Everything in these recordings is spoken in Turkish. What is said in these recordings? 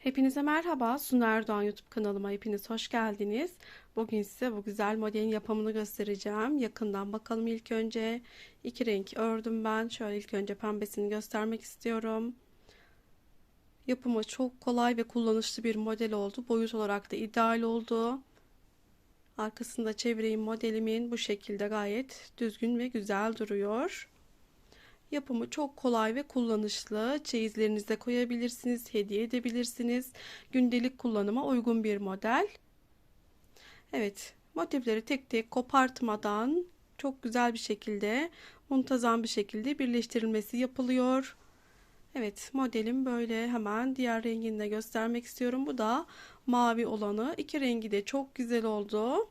Hepinize merhaba. Sunu Erdoğan YouTube kanalıma hepiniz hoş geldiniz. Bugün size bu güzel modelin yapımını göstereceğim. Yakından bakalım ilk önce. iki renk ördüm ben. Şöyle ilk önce pembesini göstermek istiyorum. Yapımı çok kolay ve kullanışlı bir model oldu. Boyut olarak da ideal oldu. Arkasında çevireyim modelimin bu şekilde gayet düzgün ve güzel duruyor. Yapımı çok kolay ve kullanışlı. Çeyizlerinize koyabilirsiniz, hediye edebilirsiniz. Gündelik kullanıma uygun bir model. Evet, motifleri tek tek kopartmadan çok güzel bir şekilde, muntazam bir şekilde birleştirilmesi yapılıyor. Evet, modelim böyle hemen diğer rengini de göstermek istiyorum. Bu da mavi olanı. İki rengi de çok güzel oldu.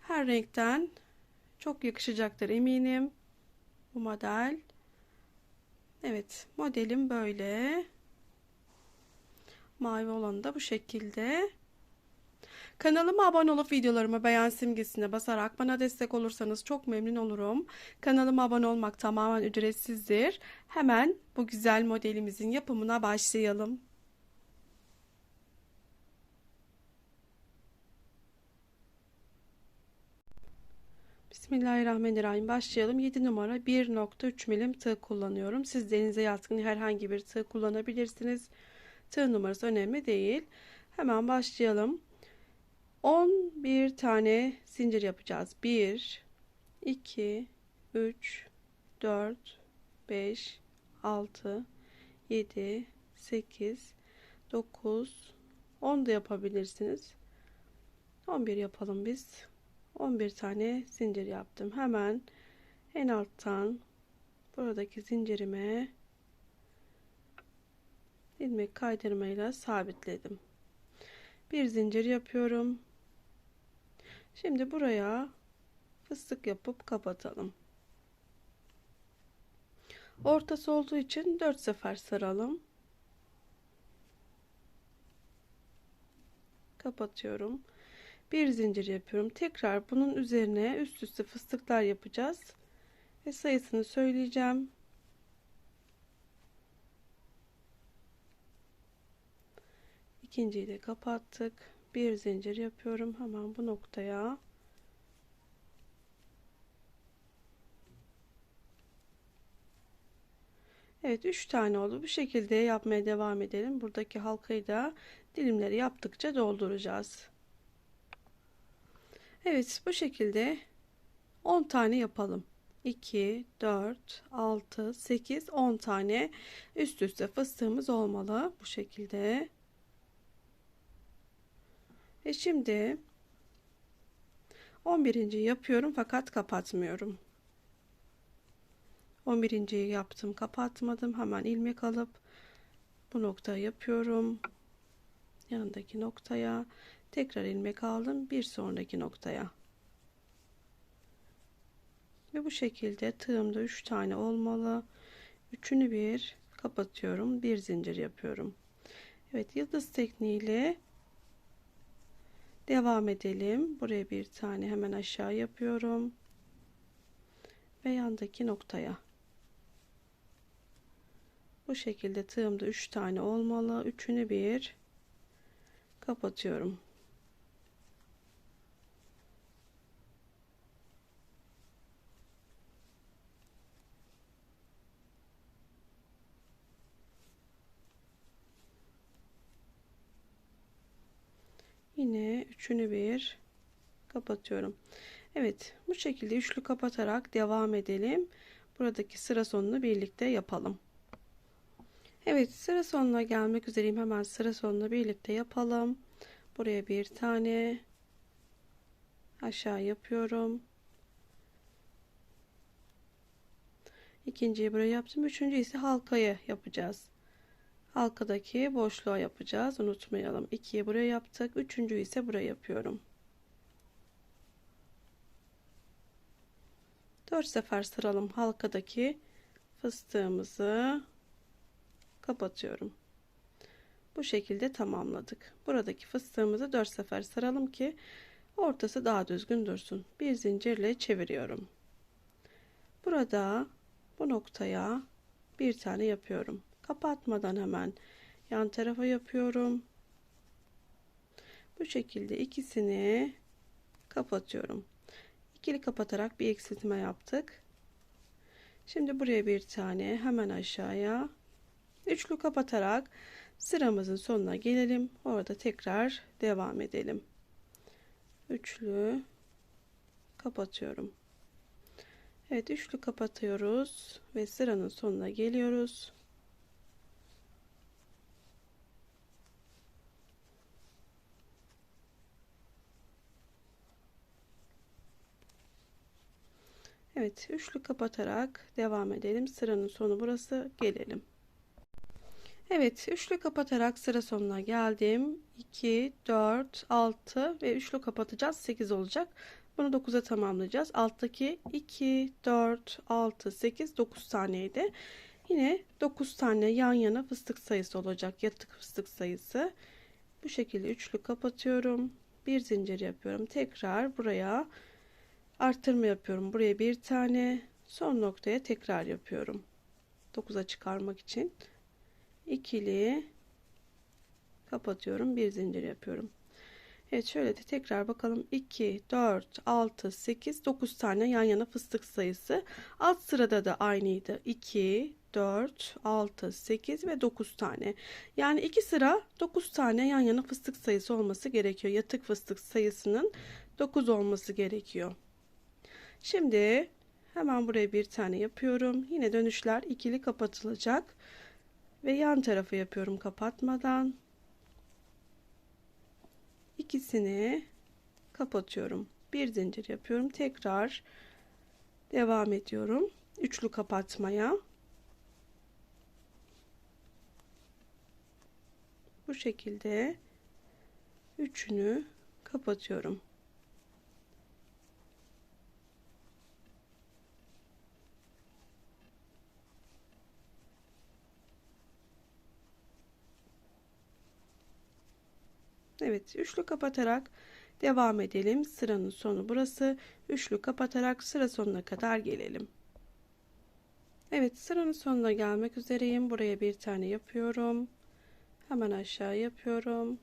Her renkten çok yakışacaktır eminim. Bu model. Evet modelim böyle. Mavi olanı da bu şekilde. Kanalıma abone olup videolarımı beğen simgesine basarak bana destek olursanız çok memnun olurum. Kanalıma abone olmak tamamen ücretsizdir. Hemen bu güzel modelimizin yapımına başlayalım. Bismillahirrahmanirrahim. Başlayalım. 7 numara 1.3 milim tığ kullanıyorum. Siz denize yatkın herhangi bir tığ kullanabilirsiniz. Tığ numarası önemli değil. Hemen başlayalım. 11 tane zincir yapacağız. 1 2 3 4 5 6 7 8 9 10 da yapabilirsiniz. 11 yapalım biz. 11 tane zincir yaptım. Hemen en alttan buradaki zincirime ilmek kaydırmayla sabitledim. Bir zincir yapıyorum. Şimdi buraya fıstık yapıp kapatalım. Ortası olduğu için 4 sefer saralım. Kapatıyorum bir zincir yapıyorum. Tekrar bunun üzerine üst üste fıstıklar yapacağız. Ve sayısını söyleyeceğim. İkinciyi de kapattık. Bir zincir yapıyorum hemen bu noktaya. Evet 3 tane oldu. Bu şekilde yapmaya devam edelim. Buradaki halkayı da dilimleri yaptıkça dolduracağız Evet bu şekilde 10 tane yapalım. 2, 4, 6, 8, 10 tane üst üste fıstığımız olmalı. Bu şekilde. Ve şimdi 11. yapıyorum fakat kapatmıyorum. 11. yaptım kapatmadım. Hemen ilmek alıp bu noktayı yapıyorum. Yanındaki noktaya tekrar ilmek aldım bir sonraki noktaya. Ve bu şekilde tığımda 3 tane olmalı. Üçünü bir kapatıyorum bir zincir yapıyorum. Evet yıldız tekniğiyle devam edelim. Buraya bir tane hemen aşağı yapıyorum. Ve yandaki noktaya. Bu şekilde tığımda 3 tane olmalı. Üçünü bir kapatıyorum yine üçünü bir kapatıyorum. Evet bu şekilde üçlü kapatarak devam edelim. Buradaki sıra sonunu birlikte yapalım. Evet sıra sonuna gelmek üzereyim. Hemen sıra sonunu birlikte yapalım. Buraya bir tane aşağı yapıyorum. İkinciyi buraya yaptım. Üçüncü ise halkayı yapacağız halkadaki boşluğa yapacağız. Unutmayalım. 2'yi buraya yaptık. Üçüncü ise buraya yapıyorum. 4 sefer sıralım halkadaki fıstığımızı. Kapatıyorum. Bu şekilde tamamladık. Buradaki fıstığımızı 4 sefer saralım ki ortası daha düzgün dursun. Bir zincirle çeviriyorum. Burada bu noktaya bir tane yapıyorum kapatmadan hemen yan tarafa yapıyorum Bu şekilde ikisini kapatıyorum. İkili kapatarak bir eksiltme yaptık. Şimdi buraya bir tane hemen aşağıya üçlü kapatarak sıramızın sonuna gelelim. Orada tekrar devam edelim. Üçlü kapatıyorum. Evet üçlü kapatıyoruz ve sıranın sonuna geliyoruz. Evet üçlü kapatarak devam edelim. Sıranın sonu burası gelelim. Evet üçlü kapatarak sıra sonuna geldim. 2, 4, 6 ve üçlü kapatacağız. 8 olacak. Bunu 9'a tamamlayacağız. Alttaki 2, 4, 6, 8, 9 taneydi. Yine 9 tane yan yana fıstık sayısı olacak. Yatık fıstık sayısı. Bu şekilde üçlü kapatıyorum. Bir zincir yapıyorum. Tekrar buraya Arttırma yapıyorum. Buraya bir tane. Son noktaya tekrar yapıyorum. 9'a çıkarmak için. ikili kapatıyorum. Bir zincir yapıyorum. Evet şöyle de tekrar bakalım. 2, 4, 6, 8, 9 tane yan yana fıstık sayısı. Alt sırada da aynıydı. 2, 4, 6, 8 ve 9 tane. Yani iki sıra 9 tane yan yana fıstık sayısı olması gerekiyor. Yatık fıstık sayısının 9 olması gerekiyor. Şimdi hemen buraya bir tane yapıyorum. Yine dönüşler ikili kapatılacak. Ve yan tarafı yapıyorum kapatmadan. İkisini kapatıyorum. Bir zincir yapıyorum. Tekrar devam ediyorum. Üçlü kapatmaya. Bu şekilde üçünü kapatıyorum. Evet üçlü kapatarak devam edelim. Sıranın sonu burası. Üçlü kapatarak sıra sonuna kadar gelelim. Evet sıranın sonuna gelmek üzereyim. Buraya bir tane yapıyorum. Hemen aşağı yapıyorum.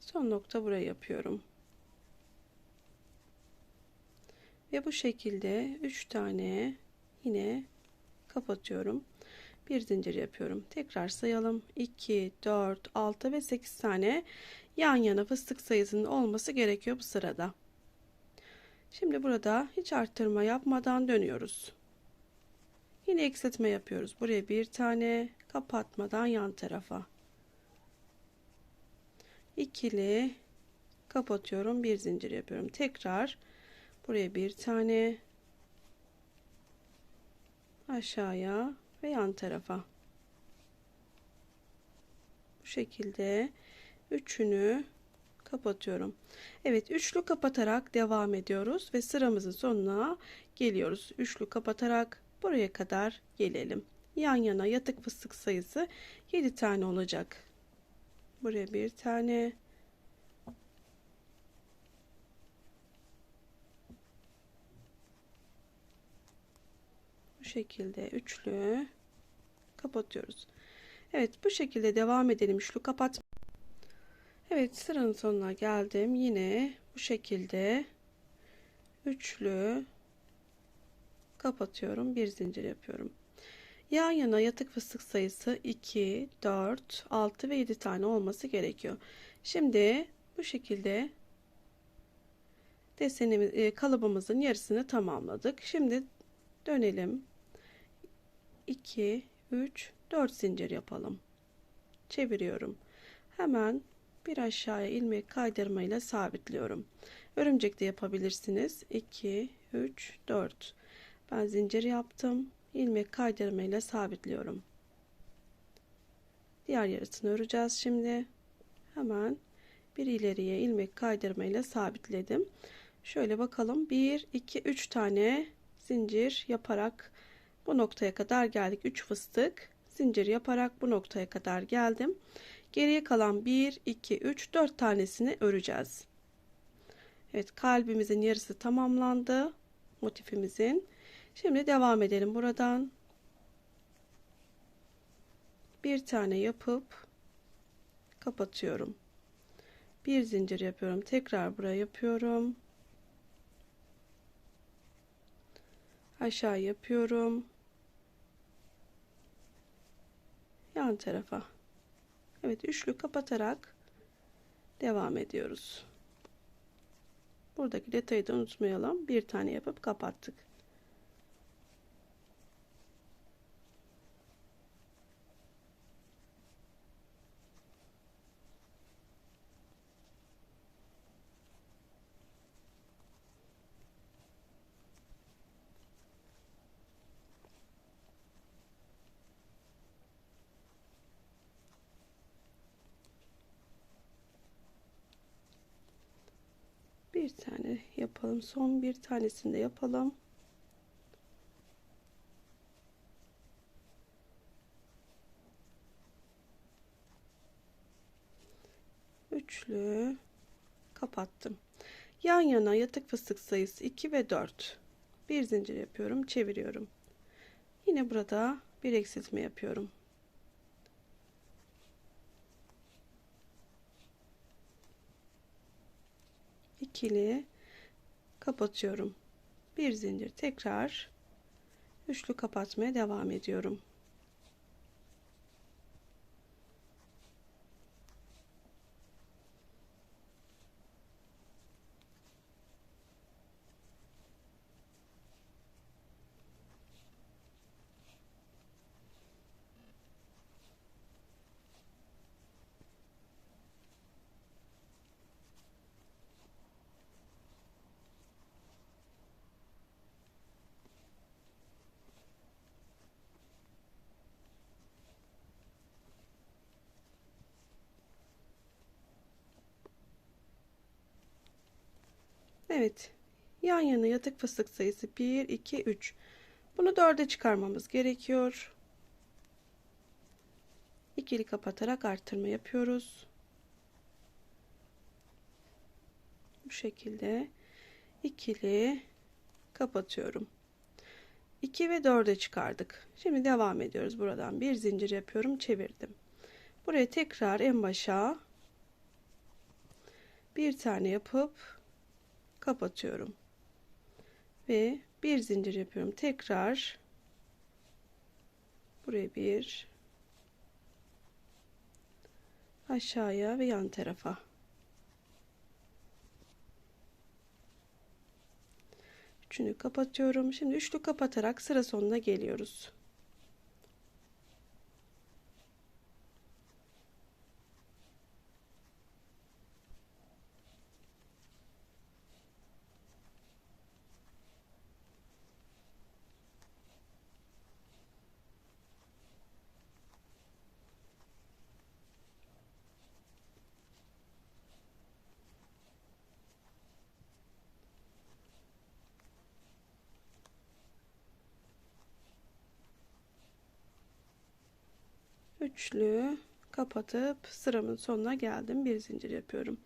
Son nokta buraya yapıyorum. Ve bu şekilde 3 tane yine kapatıyorum bir zincir yapıyorum. Tekrar sayalım. 2, 4, 6 ve 8 tane yan yana fıstık sayısının olması gerekiyor bu sırada. Şimdi burada hiç arttırma yapmadan dönüyoruz. Yine eksiltme yapıyoruz. Buraya bir tane kapatmadan yan tarafa. İkili kapatıyorum. Bir zincir yapıyorum. Tekrar buraya bir tane aşağıya ve yan tarafa. Bu şekilde üçünü kapatıyorum. Evet üçlü kapatarak devam ediyoruz ve sıramızın sonuna geliyoruz. Üçlü kapatarak buraya kadar gelelim. Yan yana yatık fıstık sayısı 7 tane olacak. Buraya bir tane şekilde üçlü kapatıyoruz. Evet bu şekilde devam edelim. Üçlü kapat. Evet sıranın sonuna geldim. Yine bu şekilde üçlü kapatıyorum. Bir zincir yapıyorum. Yan yana yatık fıstık sayısı 2, 4, 6 ve 7 tane olması gerekiyor. Şimdi bu şekilde desenimiz, e, kalıbımızın yarısını tamamladık. Şimdi dönelim 2, 3, 4 zincir yapalım. Çeviriyorum. Hemen bir aşağıya ilmek kaydırmayla sabitliyorum. Örümcek de yapabilirsiniz. 2, 3, 4. Ben zincir yaptım. ilmek kaydırmayla sabitliyorum. Diğer yarısını öreceğiz şimdi. Hemen bir ileriye ilmek kaydırmayla sabitledim. Şöyle bakalım. 1, 2, 3 tane zincir yaparak bu noktaya kadar geldik. 3 fıstık zincir yaparak bu noktaya kadar geldim. Geriye kalan 1, 2, 3, 4 tanesini öreceğiz. Evet kalbimizin yarısı tamamlandı. Motifimizin. Şimdi devam edelim buradan. Bir tane yapıp kapatıyorum. Bir zincir yapıyorum. Tekrar buraya yapıyorum. Aşağı yapıyorum. Yan tarafa. Evet üçlü kapatarak devam ediyoruz. Buradaki detayı da unutmayalım. Bir tane yapıp kapattık. Bir tane yapalım. Son bir tanesini de yapalım. Üçlü. Kapattım. Yan yana yatık fıstık sayısı 2 ve 4 bir zincir yapıyorum çeviriyorum. Yine burada bir eksiltme yapıyorum ikili kapatıyorum. Bir zincir tekrar üçlü kapatmaya devam ediyorum. Evet. Yan yana yatık fıstık sayısı 1, 2, 3. Bunu 4'e çıkarmamız gerekiyor. İkili kapatarak arttırma yapıyoruz. Bu şekilde ikili kapatıyorum. 2 ve 4'e çıkardık. Şimdi devam ediyoruz. Buradan bir zincir yapıyorum. Çevirdim. Buraya tekrar en başa bir tane yapıp kapatıyorum. Ve bir zincir yapıyorum. Tekrar buraya bir aşağıya ve yan tarafa. Üçünü kapatıyorum. Şimdi üçlü kapatarak sıra sonuna geliyoruz. Üçlü kapatıp sıramın sonuna geldim. Bir zincir yapıyorum.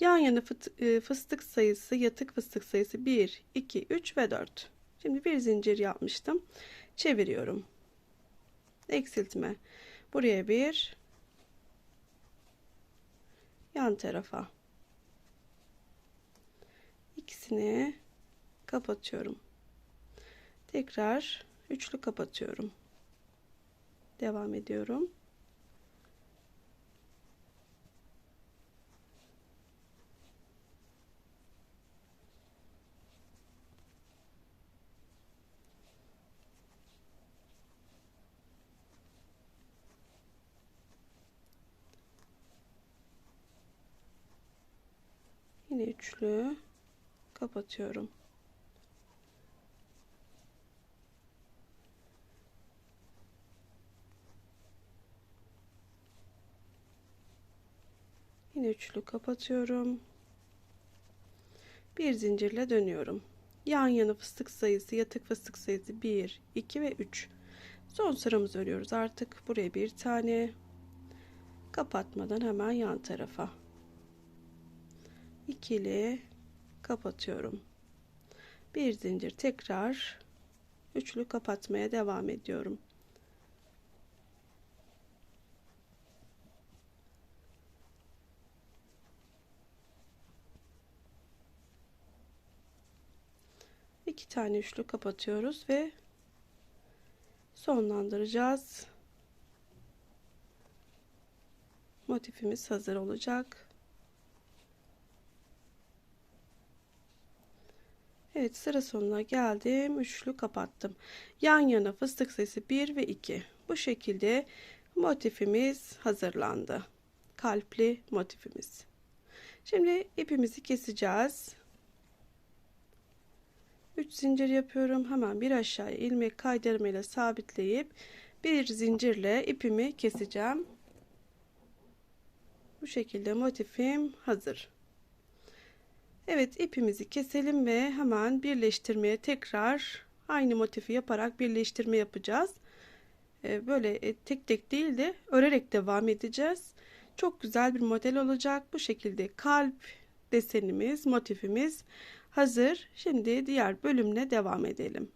Yan yana e, fıstık sayısı, yatık fıstık sayısı 1, 2, 3 ve 4. Şimdi bir zincir yapmıştım. Çeviriyorum. Eksiltme. Buraya bir. Yan tarafa. İkisini kapatıyorum. Tekrar üçlü kapatıyorum devam ediyorum. Yine üçlü kapatıyorum. Yine üçlü kapatıyorum. Bir zincirle dönüyorum. Yan yana fıstık sayısı, yatık fıstık sayısı 1, 2 ve 3. Son sıramızı örüyoruz artık. Buraya bir tane kapatmadan hemen yan tarafa. ikili kapatıyorum. Bir zincir tekrar üçlü kapatmaya devam ediyorum. İki tane üçlü kapatıyoruz ve sonlandıracağız. Motifimiz hazır olacak. Evet sıra sonuna geldim. Üçlü kapattım. Yan yana fıstık sesi 1 ve 2. Bu şekilde motifimiz hazırlandı. Kalpli motifimiz. Şimdi ipimizi keseceğiz. 3 zincir yapıyorum. Hemen bir aşağıya ilmek kaydırma ile sabitleyip bir zincirle ipimi keseceğim. Bu şekilde motifim hazır. Evet ipimizi keselim ve hemen birleştirmeye tekrar aynı motifi yaparak birleştirme yapacağız. Ee, böyle e, tek tek değil de örerek devam edeceğiz. Çok güzel bir model olacak. Bu şekilde kalp desenimiz, motifimiz hazır. Şimdi diğer bölümle devam edelim.